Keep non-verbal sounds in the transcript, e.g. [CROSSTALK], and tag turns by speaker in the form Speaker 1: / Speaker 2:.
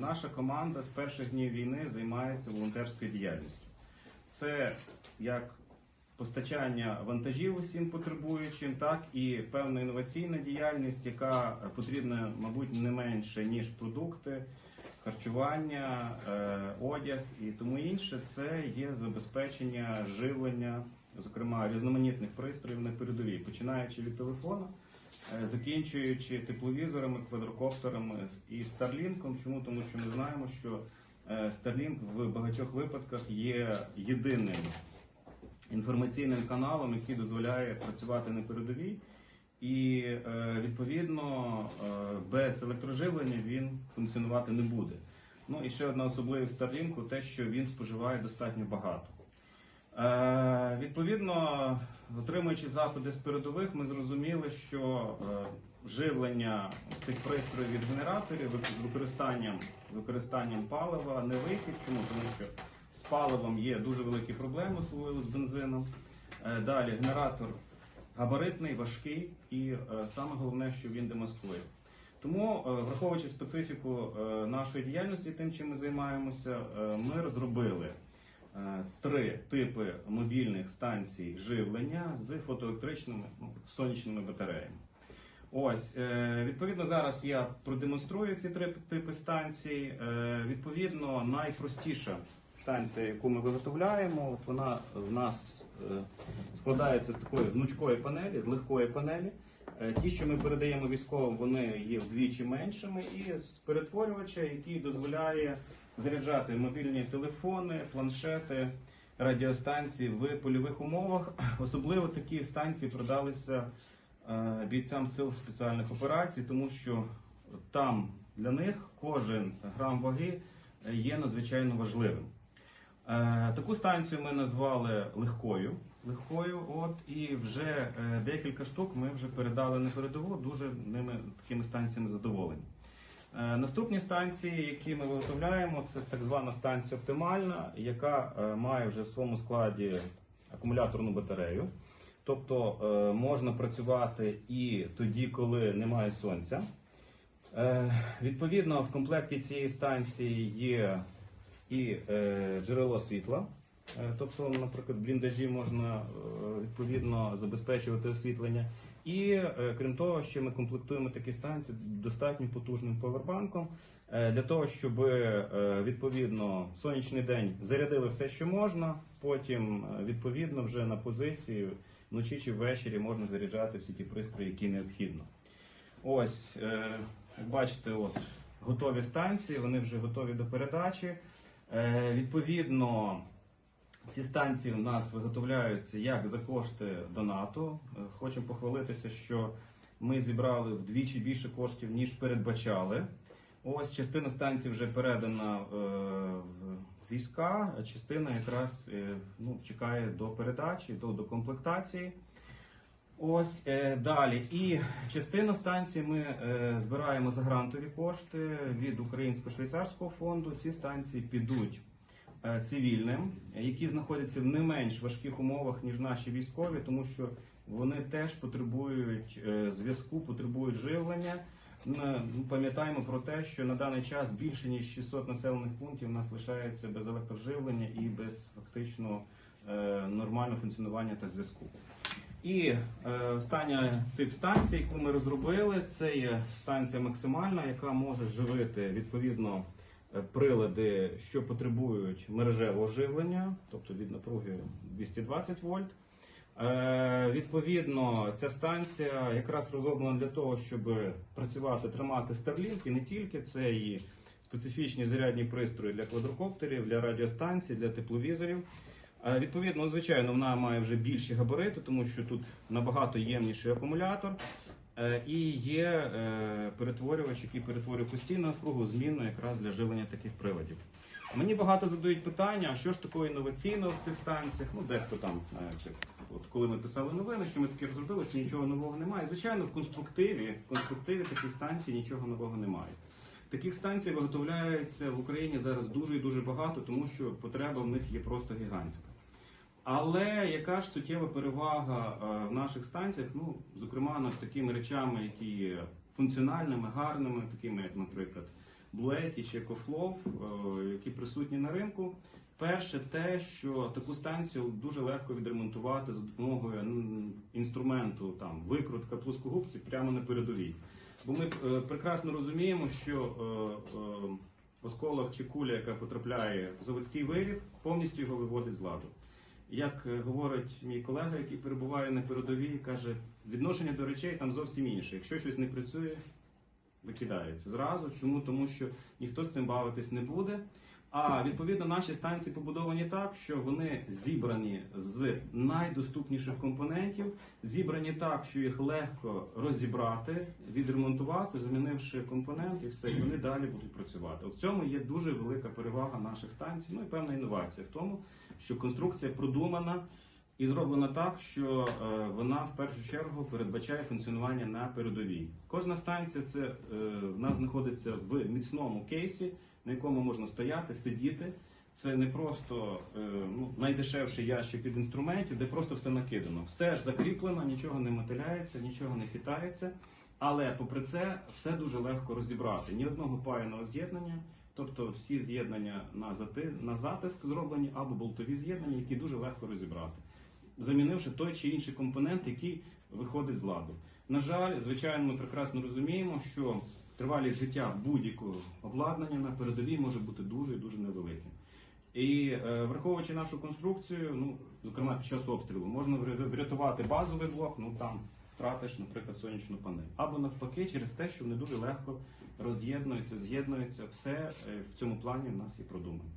Speaker 1: Наша команда з перших днів війни займається волонтерською діяльністю. Це як постачання вантажів усім потребуючим, так і певна інноваційна діяльність, яка потрібна, мабуть, не менше ніж продукти, харчування, е, одяг і тому інше. Це є забезпечення живлення, зокрема різноманітних пристроїв на передовій, починаючи від телефону. Е, закінчуючи тепловізорами, квадрокоптерами і Starlink. Чому? Тому що ми знаємо, що е, Starlink в багатьох випадках є єдиним інформаційним каналом, який дозволяє працювати на передовій. І е, відповідно без електроживлення він функціонувати не буде. Ну і ще одна особливість Starlink – те, що він споживає достатньо багато. Е, відповідно, отримуючи заходи з передових, ми зрозуміли, що е, живлення тих пристроїв від генераторів з використанням, використанням палива не вихід. Чому? Тому що з паливом є дуже великі проблеми, особливо з бензином. Е, далі генератор габаритний, важкий і саме головне, що він демаскує. Тому, враховуючи специфіку нашої діяльності, тим, чим ми займаємося, ми розробили три типи мобільних станцій живлення з фотоелектричними ну, сонячними батареями. Ось, е, відповідно, зараз я продемонструю ці три типи станцій. Е, Відповідно, найпростіша станція, яку ми виготовляємо, от вона в нас е, складається з такої гнучкої панелі, з легкої панелі. Е, Ті, що ми передаємо військовим, вони є вдвічі меншими, і з перетворювача, який дозволяє заряджати мобільні телефони, планшети, радіостанції в польових умовах. [CLEARS THROAT] Особливо такі станції продалися е, бійцям сил спеціальних операцій, тому що там для них кожен грам ваги є надзвичайно важливим. Е, Таку станцію ми назвали легкою. Легкою, от і вже е, декілька штук ми вже передали на передову. Дуже ними такими станціями задоволені. Е, Наступні станції, які ми виготовляємо, це так звана станція оптимальна, яка е, має вже в своєму складі акумуляторну батарею. Тобто е, можна працювати і тоді, коли немає сонця. Відповідно, в комплекті цієї станції є і джерело світла. Тобто, наприклад, бліндажі можна відповідно забезпечувати освітлення. І е, крім того, ще ми комплектуємо такі станції достатньо потужним повербанком е, для того, щоб е, відповідно сонячний день зарядили все, що можна. Потім відповідно вже на позиції вночі чи ввечері можна заряджати всі ті пристрої, які необхідно. Ось, бачите, от готові станції, вони вже готові до передачі. Відповідно, ці станції у нас виготовляються як за кошти донату. Е, Хочу похвалитися, що ми зібрали вдвічі більше коштів, ніж передбачали. Ось частина станцій вже передана е, в війська, а частина якраз е, ну, чекає до передачі, до, до комплектації. Ось далі. І частину станцій ми збираємо за грантові кошти від Українсько-швейцарського фонду. Ці станції підуть цивільним, які знаходяться в не менш важких умовах, ніж наші військові, тому що вони теж потребують е, зв'язку, потребують живлення. М, Пам'ятаємо про те, що на даний час більше ніж 600 населених пунктів у нас лишається без електроживлення і без фактично е, нормального функціонування та зв'язку. І е, остання тип станції, яку ми розробили, це є станція максимальна, яка може живити відповідно е, прилади, що потребують мережевого живлення, тобто від напруги 220 вольт. Е, відповідно, ця станція якраз розроблена для того, щоб працювати, тримати Starlink і не тільки це і специфічні зарядні пристрої для квадрокоптерів, для радіостанцій, для тепловізорів. Е, Відповідно, звичайно, вона має вже більші габарити, тому що тут набагато ємніший акумулятор. Е, І є е, перетворювач, який перетворює постійну напругу змінну якраз для живлення таких приладів. Мені багато задають питання, а що ж такого інноваційного в цих станціях? Ну, дехто там, от коли ми писали новини, що ми таке розробили, що нічого нового немає. Звичайно, в конструктиві, в конструктиві такі станції нічого нового немає. Таких станцій виготовляється в Україні зараз дуже і дуже багато, тому що потреба в них є просто гігантська. Але яка ж суттєва перевага е, в наших станціях? Ну, зокрема, над такими речами, які є функціональними, гарними, такими як, наприклад, Bluetti чи EcoFlow, е, які присутні на ринку. Перше, те, що таку станцію дуже легко відремонтувати за допомогою інструменту там викрутка плоскогубці прямо на передовій. Бо ми е, прекрасно розуміємо, що осколок чи куля, яка потрапляє в заводський виріб, повністю його виводить з ладу. Як е, говорить мій колега, який перебуває на передовій, каже, відношення до речей там зовсім інше. Якщо щось не працює, викидається зразу. Чому? Тому що ніхто з цим бавитись не буде. А відповідно наші станції побудовані так, що вони зібрані з найдоступніших компонентів, зібрані так, що їх легко розібрати, відремонтувати, замінивши компонент, і все, і вони далі будуть працювати. От в цьому є дуже велика перевага наших станцій. Ну і певна інновація в тому, що конструкція продумана і зроблена так, що е, вона в першу чергу передбачає функціонування на передовій. Кожна станція це е, в нас знаходиться в міцному кейсі, на якому можна стояти, сидіти. Це не просто е, ну, найдешевший ящик від інструментів, де просто все накидано. Все ж закріплено, нічого не мотиляється, нічого не хитається. Але попри це все дуже легко розібрати. Ні одного паяного з'єднання, тобто всі з'єднання на, зати, на затиск зроблені або болтові з'єднання, які дуже легко розібрати, замінивши той чи інший компонент, який виходить з ладу. На жаль, звичайно, ми прекрасно розуміємо, що тривалість життя будь-якого обладнання на передовій може бути дуже і дуже невеликим. І е, враховуючи нашу конструкцію, ну зокрема під час обстрілу, можна вря- врятувати базовий блок, ну там втратиш, наприклад, сонячну панель. Або навпаки, через те, що вони дуже легко роз'єднуються, з'єднуються. Все е, в цьому плані в нас є продумано.